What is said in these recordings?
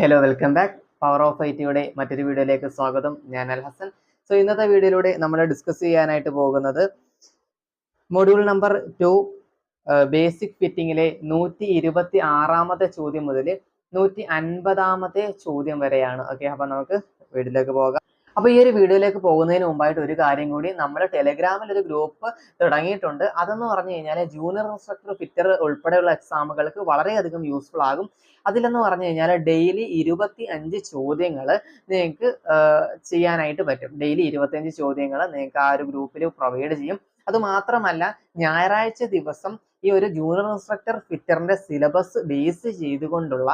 Hello welcome back power of ഐറ്റിയുടെ മറ്റൊരു വീഡിയോയിലേക്ക് സ്വാഗതം. ഞാൻ അൽ ഹസൻ. സോ ഇന്നത്തെ വീഡിയോയിലൂടെ നമ്മൾ ഡിസ്കസ് ചെയ്യാനായിട്ട് പോകുന്നത് മൊഡ്യൂൾ നമ്പർ ടു ബേസിക് ഫിറ്റിങ്ങിലെ നൂറ്റി ഇരുപത്തി ആറാമത്തെ ചോദ്യം മുതൽ നൂറ്റി അൻപതാമത്തെ ചോദ്യം വരെയാണ്. ഓക്കെ അപ്പം നമുക്ക് വീഡിയോയിലേക്ക് പോകാം. അപ്പൊ ഈ ഒരു വീഡിയോയിലേക്ക് പോകുന്നതിന് മുമ്പായിട്ട് ഒരു കാര്യം കൂടി. നമ്മൾ ടെലഗ്രാമിൽ ഒരു ഗ്രൂപ്പ് തുടങ്ങിയിട്ടുണ്ട്. അതെന്ന് പറഞ്ഞു കഴിഞ്ഞാൽ ജൂനിയർ ഇൻസ്ട്രക്ടർ ഫിറ്റർ ഉൾപ്പെടെയുള്ള എക്സാമുകൾക്ക് വളരെയധികം യൂസ്ഫുൾ ആകും. അതിലെന്ന് പറഞ്ഞു കഴിഞ്ഞാൽ ഡെയിലി ഇരുപത്തി അഞ്ച് ചോദ്യങ്ങൾ നിങ്ങൾക്ക് ചെയ്യാനായിട്ട് പറ്റും. ഡെയിലി ഇരുപത്തിയഞ്ച് ചോദ്യങ്ങൾ നിങ്ങൾക്ക് ആ ഒരു ഗ്രൂപ്പിൽ പ്രൊവൈഡ് ചെയ്യും. അതുമാത്രമല്ല ഞായറാഴ്ച ദിവസം ഈ ഒരു ജൂനിയർ ഇൻസ്ട്രക്ടർ ഫിറ്ററിന്റെ സിലബസ് ബേസ് ചെയ്തുകൊണ്ടുള്ള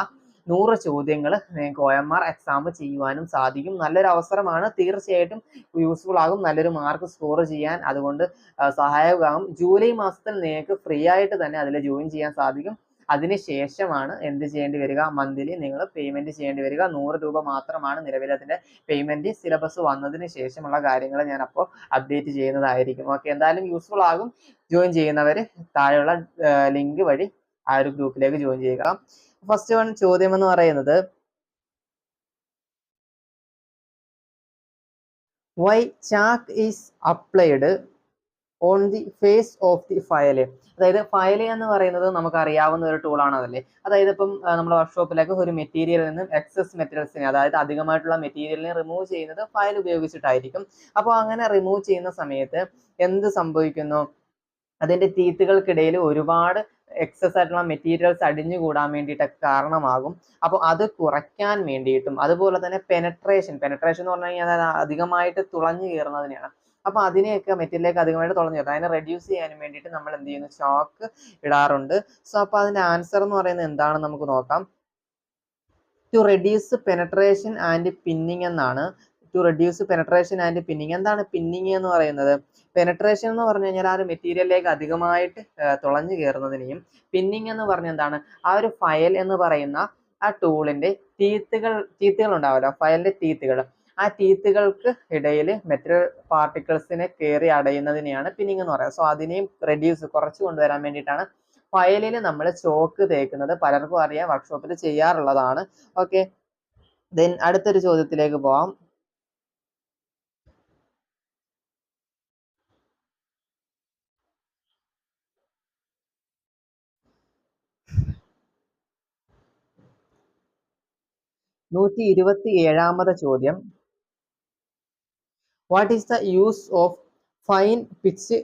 നൂറ് ചോദ്യങ്ങൾ നിങ്ങൾക്ക് ഒ എം ആർ എക്സാം ചെയ്യുവാനും സാധിക്കും. നല്ലൊരു അവസരമാണ്. തീർച്ചയായിട്ടും യൂസ്ഫുൾ ആകും. നല്ലൊരു മാർക്ക് സ്കോർ ചെയ്യാൻ. അതുകൊണ്ട് സഹായകമാകും. ജൂലൈ മാസത്തിൽ നിങ്ങൾക്ക് ഫ്രീ ആയിട്ട് തന്നെ അതിൽ ജോയിൻ ചെയ്യാൻ സാധിക്കും. അതിനുശേഷമാണ് എന്ത് ചെയ്യേണ്ടി വരിക? മന്ത്ലി നിങ്ങൾ പേയ്മെന്റ് ചെയ്യേണ്ടി വരിക. നൂറ് രൂപ മാത്രമാണ് നിലവിൽ അതിന്റെ പേയ്മെന്റ് സിലബസ് വന്നതിന് ശേഷമുള്ള കാര്യങ്ങൾ ഞാൻ അപ്പോൾ അപ്ഡേറ്റ് ചെയ്യുന്നതായിരിക്കും. ഓക്കെ എന്തായാലും യൂസ്ഫുൾ ആകും. ജോയിൻ ചെയ്യുന്നവർ താഴെയുള്ള ലിങ്ക് വഴി ആ ഒരു ഗ്രൂപ്പിലേക്ക് ജോയിൻ ചെയ്യുക. ഫസ്റ്റ് വൺ ചോദ്യം എന്ന് പറയുന്നത് why chalk is applied on the face of the file അതായത് ഫയൽ എന്ന് പറയുന്നത് നമുക്ക് അറിയാവുന്ന ഒരു ടൂളാണ് അതല്ലേ? അതായത് ഇപ്പം നമ്മുടെ വർക്ക്ഷോപ്പിലേക്ക് ഒരു മെറ്റീരിയലിൽ നിന്നും എക്സസ് മെറ്റീരിയൽസിനെ അതായത് അധികമായിട്ടുള്ള മെറ്റീരിയലിനെ റിമൂവ് ചെയ്യുന്നത് ഫയൽ ഉപയോഗിച്ചിട്ടായിരിക്കും. അപ്പോൾ അങ്ങനെ റിമൂവ് ചെയ്യുന്ന സമയത്ത് എന്ത് സംഭവിക്കുന്നു? അതിന്റെ ടീത്തുകൾക്കിടയിൽ ഒരുപാട് എക്സസ് ആയിട്ടുള്ള മെറ്റീരിയൽസ് അടിഞ്ഞു കൂടാൻ വേണ്ടിയിട്ടൊക്കെ കാരണമാകും. അപ്പോൾ അത് കുറയ്ക്കാൻ വേണ്ടിയിട്ടും അതുപോലെ തന്നെ പെനട്രേഷൻ പെനട്രേഷൻ എന്ന് പറഞ്ഞു കഴിഞ്ഞാൽ അധികമായിട്ട് തുളഞ്ഞു കയറുന്നതിനെയാണ്. അപ്പോൾ അതിനെയൊക്കെ മെറ്റീരിയലേക്ക് അധികമായിട്ട് തുളഞ്ഞു കയറും. അതിനെ റെഡ്യൂസ് ചെയ്യാനും വേണ്ടിയിട്ട് നമ്മൾ എന്ത് ചെയ്യുന്നു? ഷോക്ക് ഇടാറുണ്ട്. സോ അപ്പോൾ അതിന്റെ ആൻസർ എന്ന് പറയുന്നത് എന്താണെന്ന് നമുക്ക് നോക്കാം. To reduce penetration and pinning എന്നാണ്. To reduce penetration and pinning എന്താണ് പിന്നിങ് എന്ന് പറയുന്നത്? പെനട്രേഷൻ എന്ന് പറഞ്ഞു കഴിഞ്ഞാൽ ആ ഒരു മെറ്റീരിയലിലേക്ക് അധികമായിട്ട് തുളഞ്ഞു കയറുന്നതിനെയും പിന്നിങ് എന്ന് പറഞ്ഞ എന്താണ്? ആ ഒരു ഫയൽ എന്ന് പറയുന്ന ആ ടൂളിന്റെ ടീത്തുകൾ ടീത്തുകൾ ഉണ്ടാവുമല്ലോ ഫയലിന്റെ ടീത്തുകൾ ആ ടീത്തുകൾക്ക് ഇടയിൽ മെറ്റീരിയൽ പാർട്ടിക്കിൾസിനെ കയറി അടയുന്നതിനെയാണ് പിന്നിങ് എന്ന് പറയുന്നത്. സോ അതിനെയും റെഡ്യൂസ് കുറച്ച് കൊണ്ടുവരാൻ വേണ്ടിയിട്ടാണ് ഫയലിൽ നമ്മൾ ചോക്ക് തേക്കുന്നത്. പലർക്കും അറിയാം വർക്ക്ഷോപ്പിൽ ചെയ്യാറുള്ളതാണ്. ഓക്കെ ദെൻ അടുത്തൊരു ചോദ്യത്തിലേക്ക് പോവാം. നൂറ്റി ഇരുപത്തി ഏഴാമത് ചോദ്യം. What is the use of fine pitch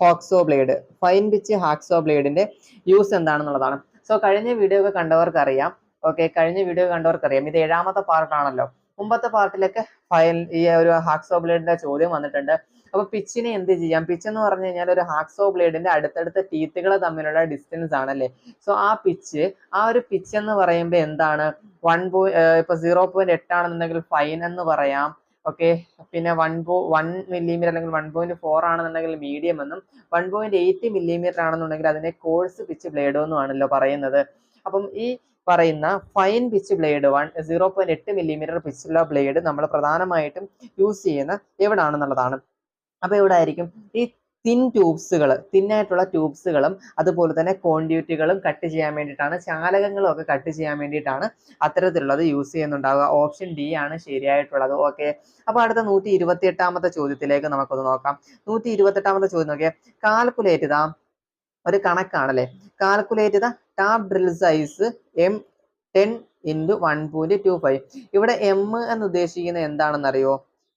hacksaw blade fine pitch hacksaw ബ്ലേഡിന്റെ use എന്താണെന്നുള്ളതാണ്. സോ കഴിഞ്ഞ വീഡിയോ ഒക്കെ കണ്ടവർക്കറിയാം. ഓക്കെ കഴിഞ്ഞ വീഡിയോ കണ്ടവർക്കറിയാം. ഇത് ഏഴാമത്തെ പാർട്ടാണല്ലോ മുമ്പത്തെ പാർട്ടിലൊക്കെ ഫൈൻ ഈ ഒരു ഹാക്സോ ബ്ലേഡിന്റെ ചോദ്യം വന്നിട്ടുണ്ട്. അപ്പൊ പിച്ചിനെ എന്ത് ചെയ്യാം? പിച്ച് എന്ന് പറഞ്ഞു കഴിഞ്ഞാൽ ഒരു ഹാക്സോ ബ്ലേഡിന്റെ അടുത്തടുത്ത ടീത്തുകൾ തമ്മിലുള്ള ഡിസ്റ്റൻസ് ആണല്ലേ? സോ ആ പിച്ച് ആ ഒരു പിച്ച് എന്ന് പറയുമ്പോൾ എന്താണ് വൺ പോ ഇപ്പൊ സീറോ പോയിന്റ് എട്ടാണെന്നുണ്ടെങ്കിൽ ഫൈൻ എന്ന് പറയാം. ഓക്കെ പിന്നെ വൺ പോ വൺ മില്ലിമീറ്റർ അല്ലെങ്കിൽ വൺ പോയിന്റ് ഫോർ ആണെന്നുണ്ടെങ്കിൽ മീഡിയം എന്നും വൺ പോയിന്റ് എയ്റ്റ് മില്ലിമീറ്റർ ആണെന്നുണ്ടെങ്കിൽ അതിനെ കോഴ്സ് പിച്ച് ബ്ലേഡോ എന്നും ആണല്ലോ പറയുന്നത്. അപ്പം ഈ പറയുന്ന fine pitch blade one zero point എട്ട് മില്ലിമീറ്റർ പിച്ചുള്ള ബ്ലേഡ് നമ്മൾ പ്രധാനമായിട്ടും യൂസ് ചെയ്യുന്ന എവിടാണെന്നുള്ളതാണ്. അപ്പൊ ഇവിടെ ആയിരിക്കും ഈ തിൻ ട്യൂബ്സുകൾ തിന്നായിട്ടുള്ള ട്യൂബ്സുകളും അതുപോലെ തന്നെ കോണ്ടിയൂറ്റുകളും കട്ട് ചെയ്യാൻ വേണ്ടിയിട്ടാണ് ചാലകങ്ങളും ഒക്കെ കട്ട് ചെയ്യാൻ വേണ്ടിയിട്ടാണ് അത്തരത്തിലുള്ളത് യൂസ് ചെയ്യുന്നുണ്ടാവുക. ഓപ്ഷൻ ഡി ആണ് ശരിയായിട്ടുള്ളത്. ഓക്കെ അപ്പോൾ അടുത്ത നൂറ്റി ഇരുപത്തി എട്ടാമത്തെ ചോദ്യത്തിലേക്ക് നമുക്കൊന്ന് നോക്കാം. നൂറ്റി ഇരുപത്തി എട്ടാമത്തെ ചോദ്യം നോക്കിയാൽ കാൽക്കുലേറ്റ് ഇതാ ഒരു കണക്കാണല്ലേ? Calculate the tap drill size M ten into one point two five ഇവിടെ എം എന്ന് ഉദ്ദേശിക്കുന്നത് എന്താണെന്നറിയോ?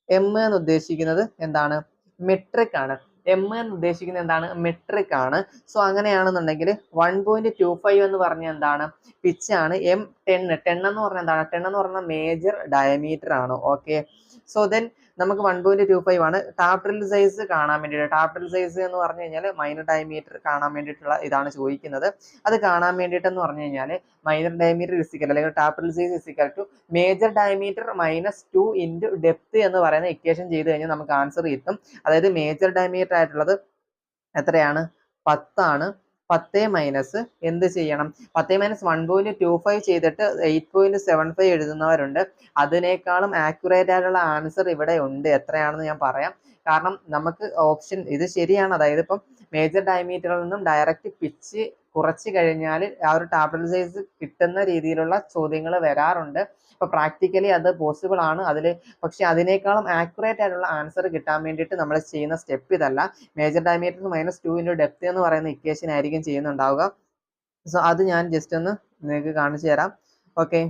എം എന്ന് ഉദ്ദേശിക്കുന്നത് എന്താണ്? മെട്രിക് ആണ്. എം എന്ന് ഉദ്ദേശിക്കുന്നത് എന്താണ്? മെട്രിക് ആണ്. സോ അങ്ങനെയാണെന്നുണ്ടെങ്കിൽ വൺ പോയിന്റ് ടു ഫൈവ് എന്ന് പറഞ്ഞാൽ എന്താണ്? പിച്ച് ആണ്. എം ടെൻ ടെൻ എന്ന് പറഞ്ഞാൽ എന്താണ്? ടെൻ എന്ന് പറഞ്ഞാൽ മേജർ ഡയമീറ്റർ ആണ്. ഓക്കെ സോ ദെൻ നമുക്ക് വൺ പോയിന്റ് ടു ഫൈവ് ആണ്. ടാപ്ട്രിൽ സൈസ് കാണാൻ വേണ്ടിയിട്ട്. ടാപ്ട്രിൽ സൈസ് എന്ന് പറഞ്ഞു കഴിഞ്ഞാൽ മൈനർ ഡയമീറ്റർ കാണാൻ വേണ്ടിയിട്ടുള്ള ഇതാണ് ചോദിക്കുന്നത്. അത് കാണാൻ വേണ്ടിയിട്ട് എന്ന് പറഞ്ഞു കഴിഞ്ഞാൽ മൈനർ ഡയമീറ്റർ ഇസിക്കൽ അല്ലെങ്കിൽ tap drill size is equal to major diameter minus two into depth എന്ന് പറയുന്ന ഇക്വേഷൻ ചെയ്ത് കഴിഞ്ഞാൽ നമുക്ക് ആൻസർ കിട്ടും. അതായത് മേജർ ഡയമീറ്റർ ആയിട്ടുള്ളത് എത്രയാണ്? പത്താണ്. പത്ത് മൈനസ് എന്ത് ചെയ്യണം? പത്ത് minus one point two five ചെയ്തിട്ട് എയ്റ്റ് പോയിന്റ് സെവൻ ഫൈവ് എഴുതുന്നവരുണ്ട്. അതിനേക്കാളും ആക്യുറേറ്റ് ആയിട്ടുള്ള ആൻസർ ഇവിടെ ഉണ്ട്. എത്രയാണെന്ന് ഞാൻ പറയാം. കാരണം നമുക്ക് ഓപ്ഷൻ ഇത് ശരിയാണ്. അതായത് ഇപ്പം മേജർ ഡയമീറ്ററിൽ നിന്നും ഡയറക്റ്റ് പിച്ച് കുറച്ച് കഴിഞ്ഞാൽ ആ ഒരു ടാബ്ലറ്റ് സൈസ് കിട്ടുന്ന രീതിയിലുള്ള ചോദ്യങ്ങൾ വരാറുണ്ട്. അപ്പോൾ പ്രാക്ടിക്കലി അത് പോസിബിൾ ആണ്. അതിൽ പക്ഷെ അതിനേക്കാളും ആക്യുറേറ്റ് ആയിട്ടുള്ള ആൻസർ കിട്ടാൻ വേണ്ടിയിട്ട് നമ്മൾ ചെയ്യുന്ന സ്റ്റെപ്പ് ഇതല്ല. Major diameter minus two into depth എന്ന് പറയുന്ന ഇക്വേഷൻ ആയിരിക്കും ചെയ്യുന്നുണ്ടാവുക. സോ അത് ഞാൻ ജസ്റ്റ് ഒന്ന് നിങ്ങൾക്ക് കാണിച്ചു തരാം. ഓക്കെ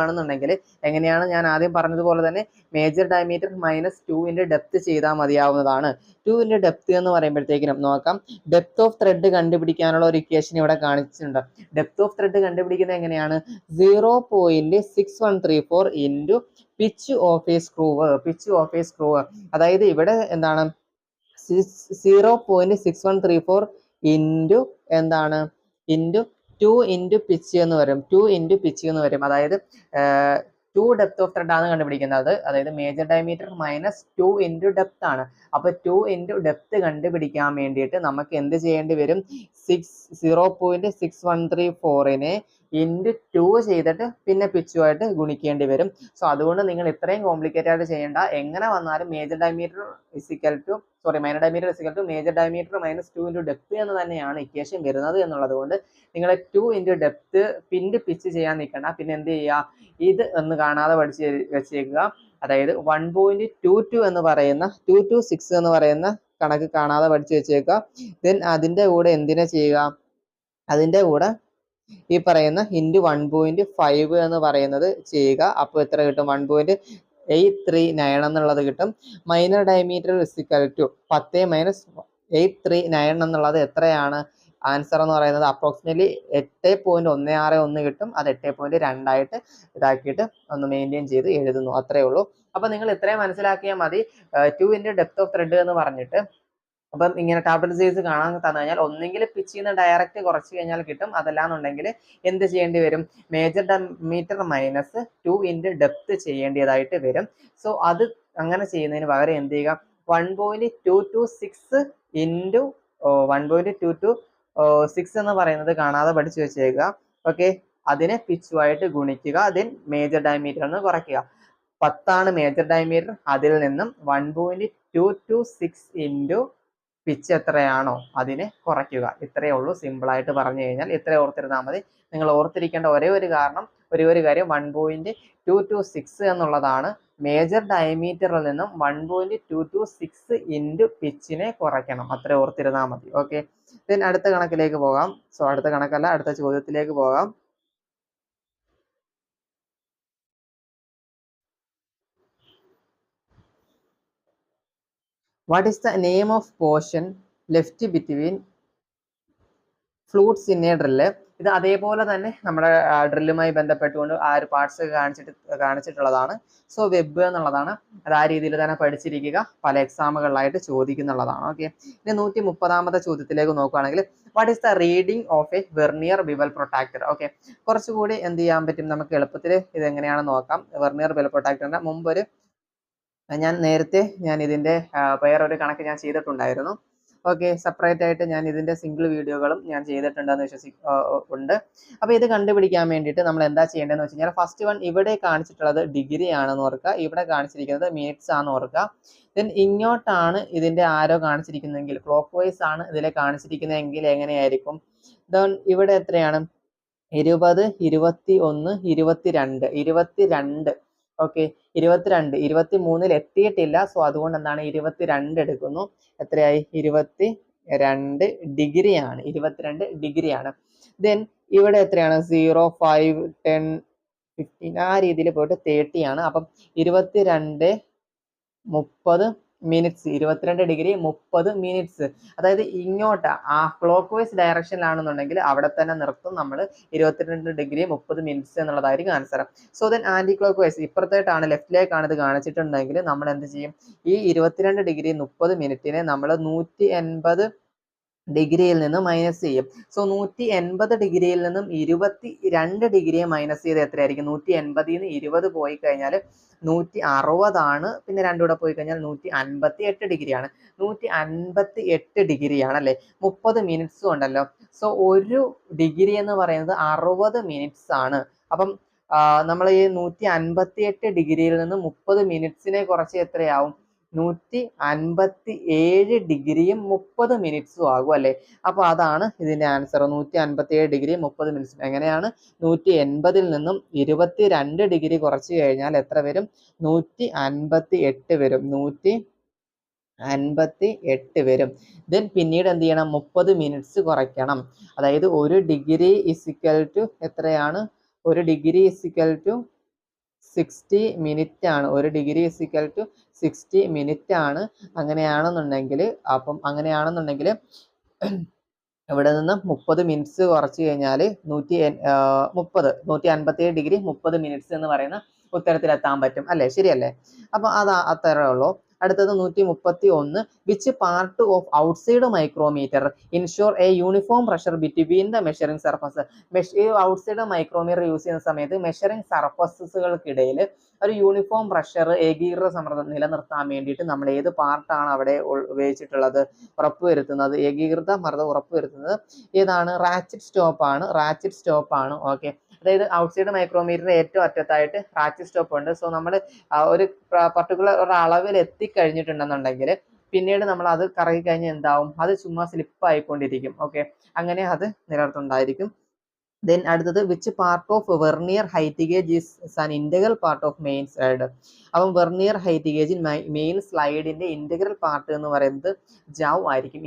ആണെന്നുണ്ടെങ്കിൽ എങ്ങനെയാണ് ഞാൻ ആദ്യം പറഞ്ഞതുപോലെ തന്നെ മേജർ ഡയമീറ്റർ മൈനസ് ടുവിന്റെ ഡെപ്ത് ചെയ്താൽ മതിയാവുന്നതാണ്. ടുവിന്റെ ഡെപ്ത് എന്ന് പറയുമ്പോഴത്തേക്കിനും നോക്കാം. ഡെപ്ത് ഓഫ് ത്രെഡ് കണ്ടുപിടിക്കാനുള്ള ഒരു ഇക്വേഷൻ ഇവിടെ കാണിച്ചിട്ടുണ്ട്. ഡെപ്ത് ഓഫ് ത്രെഡ് കണ്ടുപിടിക്കുന്നത് എങ്ങനെയാണ്? Zero point six one three four into pitch of a screw pitch of a screw അതായത് ഇവിടെ എന്താണ്? Zero point six one three four into എന്താണ്? ഇന്റു ടു ഇന്റു പിച്ച് എന്ന് വരും. ടു ഇന്റു പിച്ച് എന്ന് വരും. അതായത് ടു ഡെപ്ത് ഓഫ് ത്രെഡ് ആണ് കണ്ടുപിടിക്കുന്നത്. അതായത് major diameter minus two into depth ആണ്. അപ്പോൾ ടു ഇന്റു ഡെപ്ത് കണ്ടുപിടിക്കാൻ വേണ്ടിയിട്ട് നമുക്ക് എന്ത് ചെയ്യേണ്ടി വരും? Six zero point six one three ഫോറിനെ into two ചെയ്തിട്ട് പിന്നെ പിച്ചുമായിട്ട് ഗുണിക്കേണ്ടി വരും. സോ അതുകൊണ്ട് നിങ്ങൾ ഇത്രയും കോംപ്ലിക്കേറ്റഡ് ആയിട്ട് ചെയ്യേണ്ട. എങ്ങനെ വന്നാലും major diameter is equal to sorry minor diameter is equal to major diameter minus two into depth എന്ന് തന്നെയാണ് ഇക്വേഷൻ വരുന്നത് എന്നുള്ളത് കൊണ്ട് നിങ്ങൾ two into depth find pitch ചെയ്യാൻ നിൽക്കണ്ട. പിന്നെ എന്ത് ചെയ്യുക? ഇത് ഒന്ന് കാണാതെ പഠിച്ച് വെച്ചേക്കുക. അതായത് വൺ പോയിന്റ് ടു ടു എന്ന് പറയുന്ന ടു ടു സിക്സ് എന്ന് പറയുന്ന കണക്ക് കാണാതെ പഠിച്ചു വെച്ചേക്കുക. ദെൻ അതിന്റെ കൂടെ എന്തിനാ ചെയ്യുക? അതിന്റെ കൂടെ ഈ പറയുന്ന ഇന്റു വൺ പോയിന്റ് ഫൈവ് എന്ന് പറയുന്നത് ചെയ്യുക. അപ്പോൾ എത്ര കിട്ടും? One point eight three nine എന്നുള്ളത് കിട്ടും. Minor diameter is equal to പത്ത് മൈനസ് എയ്റ്റ് ത്രീ നയൻ എന്നുള്ളത് എത്രയാണ്? ആൻസർ എന്ന് പറയുന്നത് അപ്രോക്സിമേറ്റ്ലി എട്ട് പോയിന്റ് ഒന്ന് ആറ് ഒന്ന് കിട്ടും. അത് എട്ട് പോയിന്റ് രണ്ടായിട്ട് ഇതാക്കിയിട്ട് ഒന്ന് മെയിന്റെയിൻ ചെയ്ത് എഴുതുന്നു. അത്രേ ഉള്ളൂ. അപ്പൊ നിങ്ങൾ ഇത്രയും മനസ്സിലാക്കിയാൽ മതി. Two into depth of thread എന്ന് പറഞ്ഞിട്ട് അപ്പം ഇങ്ങനെ ടാബ്ലറ്റ് സൈസ് കാണാൻ തന്നു കഴിഞ്ഞാൽ ഒന്നെങ്കിൽ പിച്ച് ചെയ്യുന്ന ഡയറക്റ്റ് കുറച്ച് കഴിഞ്ഞാൽ കിട്ടും. അതല്ലാന്നുണ്ടെങ്കിൽ എന്ത് ചെയ്യേണ്ടി വരും? Major metre minus two into depth ചെയ്യേണ്ടതായിട്ട് വരും. സോ അത് അങ്ങനെ ചെയ്യുന്നതിന് പകരം എന്ത് ചെയ്യുക? One point two two six into one point two two six എന്ന് പറയുന്നത് കാണാതെ പഠിച്ചു വെച്ചേക്കുക. ഓക്കെ അതിനെ പിച്ചുമായിട്ട് ഗുണിക്കുക. ദെൻ മേജർ ഡയമീറ്റർ എന്ന് കുറയ്ക്കുക. പത്താണ് മേജർ ഡയമീറ്റർ അതിൽ നിന്നും one point two two six into pitch എത്രയാണോ അതിനെ കുറയ്ക്കുക. ഇത്രയേ ഉള്ളൂ. സിമ്പിൾ ആയിട്ട് പറഞ്ഞു കഴിഞ്ഞാൽ ഇത്രേ ഓർത്തിരുന്നാൽ മതി. നിങ്ങൾ ഓർത്തിരിക്കേണ്ട ഒരേ ഒരു കാരണം ഒരേ ഒരു കാര്യം one point two two six എന്നുള്ളതാണ്. മേജർ ഡയമീറ്ററിൽ നിന്നും one point two two six into പിച്ചിനെ കുറയ്ക്കണം. അത്ര ഓർത്തിരുന്നാൽ മതി. ഓക്കെ ദെൻ അടുത്ത കണക്കിലേക്ക് പോകാം. സോ അടുത്ത കണക്കല്ല. അടുത്ത ചോദ്യത്തിലേക്ക് പോകാം. What is the name of portion left between flutes in a drill ഇത് അതേപോലെ തന്നെ നമ്മുടെ ഡ്രില്ലുമായി ബന്ധപ്പെട്ടുകൊണ്ട് ആ ഒരു പാർട്സ് കാണിച്ചിട്ട് കാണിച്ചിട്ടുള്ളതാണ്. സോ വെബ് എന്നുള്ളതാണ്. അത് ആ രീതിയിൽ തന്നെ പഠിച്ചിരിക്കുക. പല എക്സാമുകളിലായിട്ട് ചോദിക്കുന്നുള്ളതാണ്. ഓക്കെ ഇനി നൂറ്റി മുപ്പതാമത്തെ ചോദ്യത്തിലേക്ക് നോക്കുകയാണെങ്കിൽ what is the reading of a vernier bevel protractor okay കുറച്ചുകൂടി എന്ത് ചെയ്യാൻ പറ്റും? നമുക്ക് എളുപ്പത്തിൽ ഇത് എങ്ങനെയാണെന്ന് നോക്കാം. വെർണിയർ ബിവൽ പ്രൊട്ടാക്ടറിന്റെ മുമ്പ് ഒരു ഞാൻ നേരത്തെ ഞാൻ ഇതിന്റെ വേറൊരു കണക്ക് ഞാൻ ചെയ്തിട്ടുണ്ടായിരുന്നു. ഓക്കെ സെപ്പറേറ്റ് ആയിട്ട് ഞാൻ ഇതിന്റെ സിംഗിൾ വീഡിയോകളും ഞാൻ ചെയ്തിട്ടുണ്ടെന്ന് വിശ്വസി ഉണ്ട്. അപ്പോൾ ഇത് കണ്ടുപിടിക്കാൻ വേണ്ടിയിട്ട് നമ്മൾ എന്താ ചെയ്യേണ്ടതെന്ന് വെച്ച് കഴിഞ്ഞാൽ ഫസ്റ്റ് വൺ ഇവിടെ കാണിച്ചിട്ടുള്ളത് ഡിഗ്രി ആണെന്ന് ഓർക്കുക. ഇവിടെ കാണിച്ചിരിക്കുന്നത് മിനിറ്റ്സ് ആണെന്ന് ഓർക്കുക. ദെൻ ഇങ്ങോട്ടാണ് ഇതിന്റെ ആരോ കാണിച്ചിരിക്കുന്നതെങ്കിൽ ക്ലോക്ക് വൈസ് ആണ് ഇതിലെ കാണിച്ചിരിക്കുന്നതെങ്കിൽ എങ്ങനെയായിരിക്കും? ദെൻ ഇവിടെ എത്രയാണ്? ഇരുപത് ഇരുപത്തി ഒന്ന് ഇരുപത്തി രണ്ട് ഇരുപത്തി രണ്ട് ഓക്കെ ഇരുപത്തിരണ്ട് ഇരുപത്തി മൂന്നിൽ എത്തിയിട്ടില്ല. സോ അതുകൊണ്ട് എന്താണ് ഇരുപത്തിരണ്ട് എടുക്കുന്നു. എത്രയായി? ഇരുപത്തി രണ്ട് ഡിഗ്രിയാണ്. ഇരുപത്തിരണ്ട് ഡിഗ്രിയാണ്. ദെൻ ഇവിടെ എത്രയാണ്? സീറോ ഫൈവ് ടെൻ ഫിഫ്റ്റീൻ ആ രീതിയിൽ പോയിട്ട് തേർട്ടി ആണ്. അപ്പം ഇരുപത്തിരണ്ട് മുപ്പത് മിനിറ്റ്സ് ഇരുപത്തിരണ്ട് ഡിഗ്രി മുപ്പത് മിനിറ്റ്സ് അതായത് ഇങ്ങോട്ട് ആ ക്ലോക്ക് വൈസ് ഡയറക്ഷനിലാണെന്നുണ്ടെങ്കിൽ അവിടെ തന്നെ നിർത്തും നമ്മൾ ഇരുപത്തിരണ്ട് ഡിഗ്രി മുപ്പത് മിനിറ്റ്സ് എന്നുള്ളതായിരിക്കും answer so then anticlockwise ഇപ്പുറത്തായിട്ടാണ് ലെഫ്റ്റിലേക്കാണ് ഇത് കാണിച്ചിട്ടുണ്ടെങ്കിൽ നമ്മൾ എന്ത് ചെയ്യും? ഈ ഇരുപത്തിരണ്ട് ഡിഗ്രി മുപ്പത് മിനിറ്റിനെ നമ്മൾ നൂറ്റി എൺപത് ഡിഗ്രിയിൽ നിന്ന് മൈനസ് ചെയ്യും. സോ നൂറ്റി എൺപത് ഡിഗ്രിയിൽ നിന്നും ഇരുപത്തി രണ്ട് ഡിഗ്രിയെ മൈനസ് ചെയ്ത് എത്രയായിരിക്കും? നൂറ്റി എൺപതിൽ നിന്ന് ഇരുപത് പോയി കഴിഞ്ഞാൽ നൂറ്റി അറുപതാണ് പിന്നെ രണ്ടുകൂടെ പോയി കഴിഞ്ഞാൽ നൂറ്റി അൻപത്തി എട്ട് ഡിഗ്രിയാണ്. നൂറ്റി അൻപത്തി എട്ട് ഡിഗ്രിയാണ് അല്ലേ? മുപ്പത് മിനിറ്റ്സും ഉണ്ടല്ലോ. സോ ഒരു ഡിഗ്രി എന്ന് പറയുന്നത് അറുപത് മിനിറ്റ്സ് ആണ്. അപ്പം നമ്മൾ ഈ നൂറ്റി അൻപത്തി എട്ട് ഡിഗ്രിയിൽ നിന്ന് മുപ്പത് മിനിറ്റ്സിനെ കുറച്ച് എത്രയാവും? നൂറ്റി അൻപത്തി ഏഴ് ഡിഗ്രിയും മുപ്പത് മിനിറ്റ്സും ആകും അല്ലേ? അപ്പോൾ അതാണ് ഇതിന്റെ ആൻസർ നൂറ്റി അൻപത്തി ഏഴ് ഡിഗ്രി മുപ്പത് മിനിറ്റ്സും. എങ്ങനെയാണ്? നൂറ്റി എൺപതിൽ നിന്നും ഇരുപത്തി രണ്ട് ഡിഗ്രി കുറച്ച് കഴിഞ്ഞാൽ എത്ര വരും? നൂറ്റി അൻപത്തി എട്ട് വരും. നൂറ്റി അൻപത്തി എട്ട് വരും. ദെൻ പിന്നീട് എന്ത് ചെയ്യണം? മുപ്പത് മിനിറ്റ്സ് കുറയ്ക്കണം. അതായത് ഒരു ഡിഗ്രി ഇസിക്കൽ ടു എത്രയാണ്? ഒരു degree is equal to sixty minute ആണ്. ഒരു degree is equal to sixty minute ആണ് അങ്ങനെയാണെന്നുണ്ടെങ്കിൽ അപ്പം അങ്ങനെയാണെന്നുണ്ടെങ്കിൽ ഇവിടെ നിന്ന് മുപ്പത് മിനിറ്റ്സ് കുറച്ച് കഴിഞ്ഞാൽ നൂറ്റി മുപ്പത് നൂറ്റി അൻപത്തി ഏഴ് ഡിഗ്രി മുപ്പത് മിനിറ്റ്സ് എന്ന് പറയുന്ന ഉത്തരത്തിലെത്താൻ പറ്റും. അല്ലേ? ശരിയല്ലേ? അപ്പോൾ അത് അത്രേ ഉള്ളൂ. അടുത്തത് നൂറ്റി മുപ്പത്തി ഒന്ന് which part of outside micrometer ensure a uniform pressure between the measuring surface ഈ ഔട്ട്സൈഡ് മൈക്രോമീറ്റർ യൂസ് ചെയ്യുന്ന സമയത്ത് മെഷറിംഗ് സർഫസസുകൾക്കിടയിൽ ഒരു യൂണിഫോം പ്രഷർ ഏകീകൃത സമ്മർദ്ദം നിലനിർത്താൻ വേണ്ടിയിട്ട് നമ്മൾ ഏത് പാർട്ടാണ് അവിടെ ഉപയോഗിച്ചിട്ടുള്ളത് ഉറപ്പുവരുത്തുന്നത്? ഏകീകൃത മർദ്ദം ഉറപ്പുവരുത്തുന്നത് ഏതാണ്? റാച്ചിറ്റ് സ്റ്റോപ്പ് ആണ്. റാച്ചിറ്റ് സ്റ്റോപ്പ് ആണ്. ഓക്കെ അതായത് ഔട്ട്സൈഡ് മൈക്രോമീറ്ററിന് ഏറ്റവും അറ്റത്തായിട്ട് റാച്ചിറ്റ് സ്റ്റോപ്പ് ഉണ്ട്. സോ നമ്മൾ ഒരു പർട്ടിക്കുലർ ഒരു അളവിൽ എത്തിക്കഴിഞ്ഞിട്ടുണ്ടെന്നുണ്ടെങ്കിൽ പിന്നീട് നമ്മൾ അത് കറങ്ങി കഴിഞ്ഞാൽ എന്താവും? അത് ചുമ്മാ സ്ലിപ്പ് ആയിക്കൊണ്ടിരിക്കും. ഓക്കെ അങ്ങനെ അത് നിലനിർത്തുണ്ടായിരിക്കും ദെൻ അടുത്തത് which part of vernier height gauge is an integral part of main slide അപ്പം വെർണിയർ ഹൈറ്റ് ഗേജ് മെയിൻ സ്ലൈഡിന്റെ ഇന്റഗ്രൽ പാർട്ട് എന്ന് പറയുന്നത് ജാവ് ആയിരിക്കും.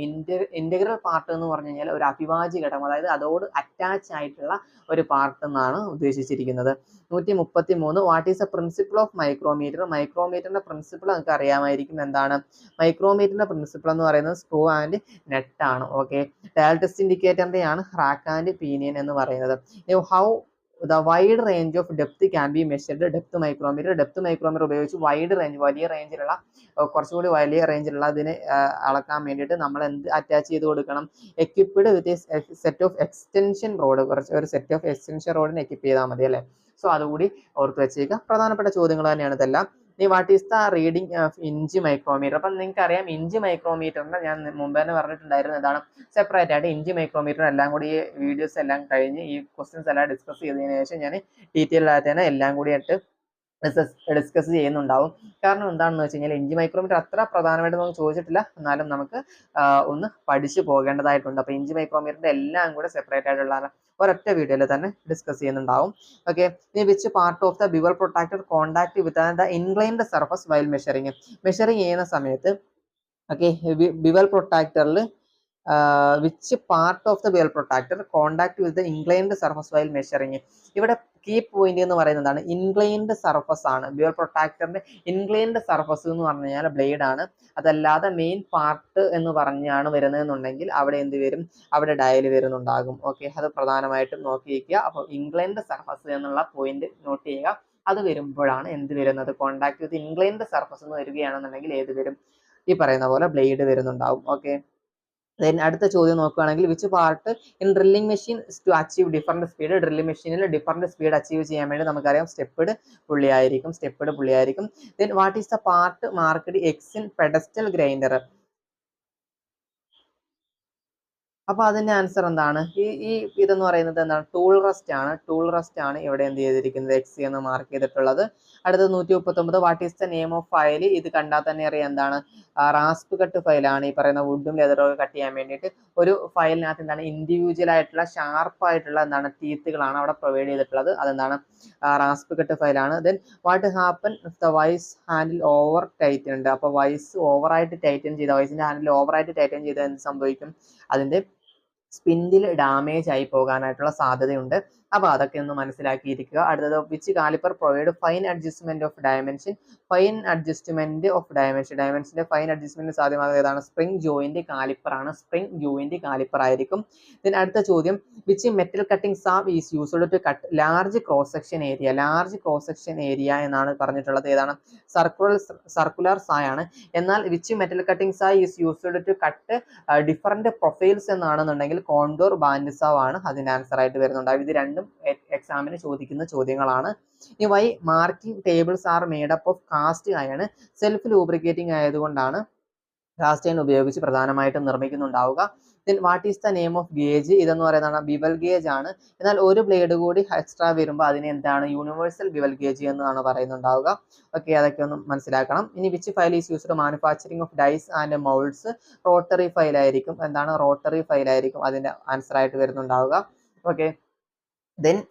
ഇന്റഗ്രൽ പാർട്ട് എന്ന് പറഞ്ഞു കഴിഞ്ഞാൽ ഒരു അഭിവാജ്യ ഘടകം. അതായത് അതോട് അറ്റാച്ച് ആയിട്ടുള്ള ഒരു പാർട്ട് എന്നാണ് ഉദ്ദേശിച്ചിരിക്കുന്നത്. നൂറ്റി മുപ്പത്തി മൂന്ന് what is a principle of micrometer മൈക്രോമീറ്ററിന്റെ principle നമുക്ക് അറിയാമായിരിക്കും എന്താണ്. മൈക്രോമീറ്ററിന്റെ പ്രിൻസിപ്പിൾ എന്ന് പറയുന്നത് സ്ക്രൂ ആൻഡ് നെറ്റ് ആണ്. ഓക്കെ ഡയൽ ടെസ്റ്റ് ഇൻഡിക്കേറ്ററിന്റെ ആണ് റാക്ക് ആൻഡ് പീനിയൻ എന്ന് പറയുന്നത്. How the wide range of depth can be measured depth micrometer depth micrometer ഉപയോഗിച്ച് വൈഡ് റേഞ്ച് വലിയ റേഞ്ചിലുള്ള കുറച്ചുകൂടി വലിയ റേഞ്ചിലുള്ള അതിനെ അളക്കാൻ വേണ്ടിയിട്ട് നമ്മൾ എന്ത് അറ്റാച്ച് ചെയ്ത് കൊടുക്കണം? Equipped with set of extension rod കുറച്ച് ഒരു സെറ്റ് ഓഫ് എക്സ്റ്റൻഷൻ റോഡിന് എക്യുപ്പ് ചെയ്താൽ മതി അല്ലേ? സോ അതുകൂടി ഓർത്ത് വെച്ചേക്കുക. പ്രധാനപ്പെട്ട ചോദ്യങ്ങൾ തന്നെയാണ് ഇതെല്ലാം. ഇനി what is the reading of inch micrometer അപ്പം നിങ്ങൾക്ക് അറിയാം ഇഞ്ച് മൈക്രോമീറ്ററിന്റെ ഞാൻ മുമ്പ് തന്നെ പറഞ്ഞിട്ടുണ്ടായിരുന്നു എന്താണ് സെപ്പറേറ്റ് ആയിട്ട് ഇഞ്ച് മൈക്രോമീറ്റർ എല്ലാം കൂടി ഈ വീഡിയോസ് എല്ലാം കഴിഞ്ഞ് ഈ ക്വസ്റ്റ്യൻസ് എല്ലാം ഡിസ്കസ് ചെയ്തതിന് ശേഷം ഞാൻ ഡീറ്റെയിൽ ആയിട്ട് തന്നെ എല്ലാം കൂടി ആയിട്ട് ഡിസ്കസ് ചെയ്യുന്നുണ്ടാവും. കാരണം എന്താണെന്ന് വെച്ച് കഴിഞ്ഞാൽ ഇഞ്ച് മൈക്രോമീറ്റർ അത്ര പ്രധാനമായിട്ട് നമുക്ക് ചോദിച്ചിട്ടില്ല. എന്നാലും നമുക്ക് ഒന്ന് പഠിച്ചു പോകേണ്ടതായിട്ടുണ്ട്. അപ്പോൾ ഇഞ്ച് മൈക്രോമീറ്ററിന്റെ എല്ലാം കൂടെ സെപ്പറേറ്റ് ആയിട്ടുള്ള ഒരൊറ്റ വീഡിയോയിൽ തന്നെ ഡിസ്കസ് ചെയ്യുന്നുണ്ടാവും. ഓക്കെ ഇനി which part of the bevel protected contact with the inclined surface while measuring measuring ചെയ്യുന്ന സമയത്ത് okay bevel പ്രൊട്ടാക്ടറിൽ which part of the bevel protractor contact with the inclined surface while measuring ഇവിടെ key point എന്ന് പറയുന്നതാണ് inclined surface ആണ്. Bevel പ്രൊട്ടാക്ടറിന്റെ inclined surface എന്ന് പറഞ്ഞു blade ആണ്. അതല്ലാതെ മെയിൻ പാർട്ട് എന്ന് പറഞ്ഞാണ് വരുന്നതെന്നുണ്ടെങ്കിൽ അവിടെ എന്ത് വരും? അവിടെ ഡയൽ വരുന്നുണ്ടാകും. ഓക്കെ അത് പ്രധാനമായിട്ടും നോക്കിയിരിക്കുക അപ്പോൾ ഇൻക്ലൈൻഡ് സർഫസ് എന്നുള്ള പോയിന്റ് നോട്ട് ചെയ്യുക. അത് വരുമ്പോഴാണ് എന്ത് വരുന്നത്? കോണ്ടാക്ട് വിത്ത് ഇൻക്ലൈൻഡ് സർഫസ് എന്ന് വരികയാണെന്നുണ്ടെങ്കിൽ ഏത് വരും? ഈ പറയുന്ന പോലെ ബ്ലേഡ് വരുന്നുണ്ടാകും ഓക്കെ ദെൻ അടുത്ത ചോദ്യം നോക്കുകയാണെങ്കിൽ which part in drilling machine to achieve different speed drilling മെഷീനിൽ ഡിഫറന്റ് സ്പീഡ് അച്ചീവ് ചെയ്യാൻ വേണ്ടി നമുക്കറിയാം. സ്റ്റെപ്പഡ് പുള്ളിയായിരിക്കും. Stepped പുള്ളിയായിരിക്കും. Then what is the part marked X in pedestal grinder അപ്പൊ അതിന്റെ ആൻസർ എന്താണ്? ഈ ഈ ഇതെന്ന് പറയുന്നത് എന്താണ്? ടൂൾ റെസ്റ്റ് ആണ്. ടൂൾ റെസ്റ്റ് ആണ് ഇവിടെ എന്ത് ചെയ്തിരിക്കുന്നത്? എക്സ് എന്ന് മാർക്ക് ചെയ്തിട്ടുള്ളത്. അടുത്തത് നൂറ്റി മുപ്പത്തി ഒമ്പത് what is the name of file ഇത് കണ്ടാൽ തന്നെ അറിയാം എന്താണ്? റാസ്പ് കട്ട് ഫയലാണ് ഈ പറയുന്ന വുഡും ലെതറും ഒക്കെ കട്ട് ചെയ്യാൻ വേണ്ടിയിട്ട് ഒരു ഫയലിനകത്ത് എന്താണ്? ഇൻഡിവിജ്വൽ ആയിട്ടുള്ള ഷാർപ്പ് ആയിട്ടുള്ള എന്താണ്? ടീത്തുകളാണ് അവിടെ പ്രൊവൈഡ് ചെയ്തിട്ടുള്ളത്. അതെന്താണ്? Rasp cut ഫയലാണ് then what happen the vice handle over tighten ഉണ്ട് അപ്പോൾ വൈസ് ഓവറായിട്ട് ടൈറ്റൻ ചെയ്ത വൈസിന്റെ ഹാൻഡിൽ ഓവറായിട്ട് ടൈറ്റൻ ചെയ്താൽ എന്ത് സംഭവിക്കും? അതിന്റെ സ്പിൻഡിൽ ഡാമേജ് ആയി പോകാനായിട്ടുള്ള സാധ്യതയുണ്ട്. അപ്പോൾ അതൊക്കെ ഒന്ന് മനസ്സിലാക്കിയിരിക്കുക. അടുത്തത് which caliper provide fine adjustment of dimension fine adjustment of dimension ഡയമെൻഷന്റെ fine adjustment സാധ്യമാകുന്നത് ഏതാണ്? സ്പ്രിംഗ് ജോയിന്റ് കാലിപ്പർ ആണ്. സ്പ്രിംഗ് ജോയിന്റ് കാലിപ്പർ ആയിരിക്കും. ദെൻ അടുത്ത ചോദ്യം which metal cutting saw is used to cut large cross section area large cross section area എന്നാണ് പറഞ്ഞിട്ടുള്ളത്. ഏതാണ്? Circular circular സായാണ് എന്നാൽ which metal cutting saw is used to cut different profiles എന്നാണെന്നുണ്ടെങ്കിൽ contour band saw ആണ്. അതിന്റെ answer ആയിട്ട് വരുന്നുണ്ടാവും ഇത് രണ്ടും എക്സാമിന് ചോദിക്കുന്ന ചോദ്യങ്ങളാണ്. ഈ why marking tables are made up of cast ആയാണ് സെൽഫ് ലൂബ്രിക്കേറ്റിംഗ് ആയതുകൊണ്ടാണ് കാസ്റ്റ് അയൺ ഉപയോഗിച്ച് പ്രധാനമായിട്ടും നിർമ്മിക്കുന്നുണ്ടാവുക. Then what is the name of gauge ഇതെന്ന് പറയുന്നതാണ് ബിവൽ ഗേജ് ആണ്. എന്നാൽ ഒരു ബ്ലേഡ് കൂടി എക്സ്ട്രാ വരുമ്പോൾ അതിനെ എന്താണ് യൂണിവേഴ്സൽ ബിവൽ ഗേജ് എന്നാണ് പറയുന്നുണ്ടാവുക. ഓക്കെ അതൊക്കെ ഒന്ന് മനസ്സിലാക്കണം. ഇനി which file is used manufacturing of dies and moulds rotary file ആയിരിക്കും. എന്താണ് റോട്ടറി ഫയൽ ആയിരിക്കും അതിന്റെ ആൻസർ ആയിട്ട് വരുന്നുണ്ടാവുക. Okay Then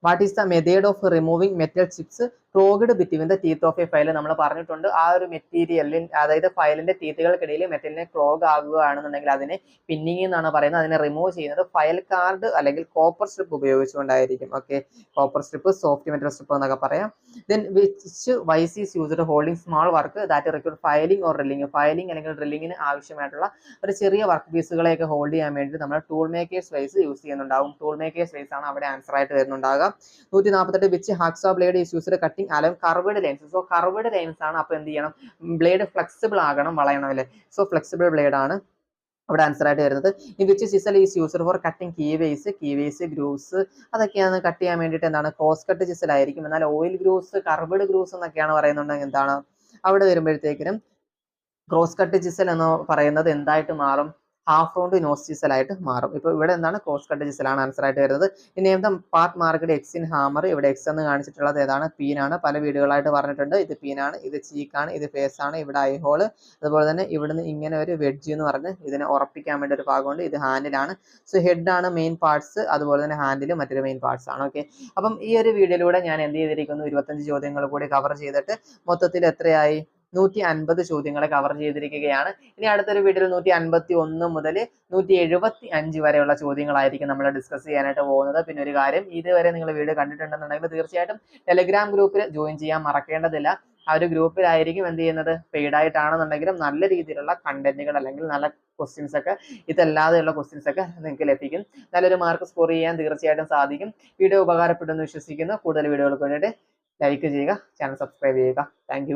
what is the method of removing metal chips clogged between the teeth of a file നമ്മൾ പറഞ്ഞിട്ടുണ്ട്. ആ ഒരു മെറ്റീരിയലിൽ അതായത് ഫയലിന്റെ ടീത്തുകൾക്കിടയിൽ മെറ്റലിനെ ക്ലോഗ് ആകുകയാണെന്നുണ്ടെങ്കിൽ അതിനെ പിന്നിങ് എന്നാണ് പറയുന്നത്. അതിനെ റിമൂവ് ചെയ്യുന്നത് ഫയൽ കാർഡ് അല്ലെങ്കിൽ copper strip ഉപയോഗിച്ചുകൊണ്ടായിരിക്കും. Okay copper strip soft metal strip എന്നൊക്കെ പറയാം. Then which vice is used holding small work that require filing or drilling filing അല്ലെങ്കിൽ ഡ്രില്ലിങ്ങിന് ആവശ്യമായിട്ടുള്ള ഒരു ചെറിയ വർക്ക് പീസുകളെയൊക്കെ ഹോൾഡ് ചെയ്യാൻ വേണ്ടി നമ്മൾ ടൂൾ മേക്കേഴ്സ് വൈസ് യൂസ് ചെയ്യുന്നുണ്ടാവും ടൂൾ മേക്കേഴ്സ് വൈസ് ആണ് അവിടെ ആൻസർ ആയിട്ട് വരുന്നുണ്ടാകുക നൂറ്റി നാൽപ്പത്തെട്ട് which hacksaw blade is used cutting along curved lines. So curved lines ആണ് അപ്പോൾ എന്ത് ചെയ്യണം? ബ്ലേഡ് ഫ്ലെക്സിബിൾ ആകണം വളയണം അല്ലേ? സോ ഫ്ലെക്സിബിൾ ബ്ലേഡ് ആണ് ഇവിടെ ആൻസർ ആയിട്ട് വരുന്നത്. In which chisel is used for cutting keyways keyways grooves അതൊക്കെയാണ് കട്ട് ചെയ്യാൻ വേണ്ടിയിട്ട് എന്താണ്? ക്രോസ് കട്ട് സിസൽ ആയിരിക്കും. എന്നാൽ ഓയിൽ ഗ്രൂസ് കർവേഡ് ഗ്രൂസ് എന്നൊക്കെയാണ് പറയുന്നുണ്ടെങ്കിൽ എന്താണ്? അവിടെ വരുമ്പോഴത്തേക്കിനും ക്രോസ് കട്ട് ചിസൽ എന്ന് പറയുന്നത് എന്തായിട്ട് മാറും? ഹാഫ് റൗണ്ട് നോസ് ചിസൽ ആയിട്ട് മാറും. ഇപ്പോൾ ഇവിടെ എന്താണ്? കോസ് കട്ട് ആൻസർ ആയിട്ട് വരുന്നത്. ഇനി എന്താ part marked X in hammer ഇവിടെ എക്സ് എന്ന് കാണിച്ചിട്ടുള്ളത് ഏതാണ്? പീനാണ് പല വീടുകളായിട്ട് പറഞ്ഞിട്ടുണ്ട്. ഇത് പീനാണ് ഇത് ചീക്കാണ് ഇത് ഫേസ് ആണ് ഇവിടെ ഐ ഹോൾ അതുപോലെ തന്നെ ഇവിടുന്ന് ഇങ്ങനെ ഒരു വെഡ്ജ് എന്ന് പറഞ്ഞ് ഇതിനെ ഉറപ്പിക്കാൻ വേണ്ടി ഒരു ഭാഗമുണ്ട് ഇത് ഹാൻഡിലാണ് സോ ഹെഡ് ആണ് മെയിൻ പാർട്സ് അതുപോലെ തന്നെ ഹാൻഡിൽ മറ്റൊരു മെയിൻ പാർട്സ് ആണ്. ഓക്കെ അപ്പം ഈ ഒരു വീഡിയോയിലൂടെ ഞാൻ എന്ത് ചെയ്തിരിക്കുന്നു? ഇരുപത്തഞ്ച് ചോദ്യങ്ങൾ കൂടി കവർ ചെയ്തിട്ട് മൊത്തത്തിൽ എത്രയായി? നൂറ്റി അൻപത് ചോദ്യങ്ങളെ കവർ ചെയ്തിരിക്കുകയാണ്. ഇനി അടുത്തൊരു വീഡിയോയിൽ നൂറ്റി അൻപത്തി ഒന്ന് മുതൽ നൂറ്റി എഴുപത്തി അഞ്ച് വരെയുള്ള ചോദ്യങ്ങളായിരിക്കും നമ്മൾ ഡിസ്കസ് ചെയ്യാനായിട്ട് പോകുന്നത്. പിന്നെ ഒരു കാര്യം ഇതുവരെ നിങ്ങൾ വീഡിയോ കണ്ടിട്ടുണ്ടെന്നുണ്ടെങ്കിൽ തീർച്ചയായിട്ടും ടെലിഗ്രാം ഗ്രൂപ്പിൽ ജോയിൻ ചെയ്യാൻ മറക്കേണ്ടതില്ല. ആ ഒരു ഗ്രൂപ്പിലായിരിക്കും എന്ത് ചെയ്യുന്നത്? പെയ്ഡ് ആയിട്ടാണെന്നുണ്ടെങ്കിലും നല്ല രീതിയിലുള്ള കണ്ടന്റുകൾ അല്ലെങ്കിൽ നല്ല ക്വസ്റ്റ്യൻസ് ഒക്കെ ഇതല്ലാതെയുള്ള ക്വസ്റ്റ്യൻസ് ഒക്കെ നിങ്ങൾക്ക് ലഭിക്കും. നല്ലൊരു മാർക്ക് സ്കോർ ചെയ്യാൻ തീർച്ചയായിട്ടും സാധിക്കും. വീഡിയോ ഉപകാരപ്പെടുമെന്ന് വിശ്വസിക്കുന്നു. കൂടുതൽ വീഡിയോകൾക്ക് വേണ്ടിയിട്ട് ലൈക്ക് ചെയ്യുക ചാനൽ സബ്സ്ക്രൈബ് ചെയ്യുക. താങ്ക്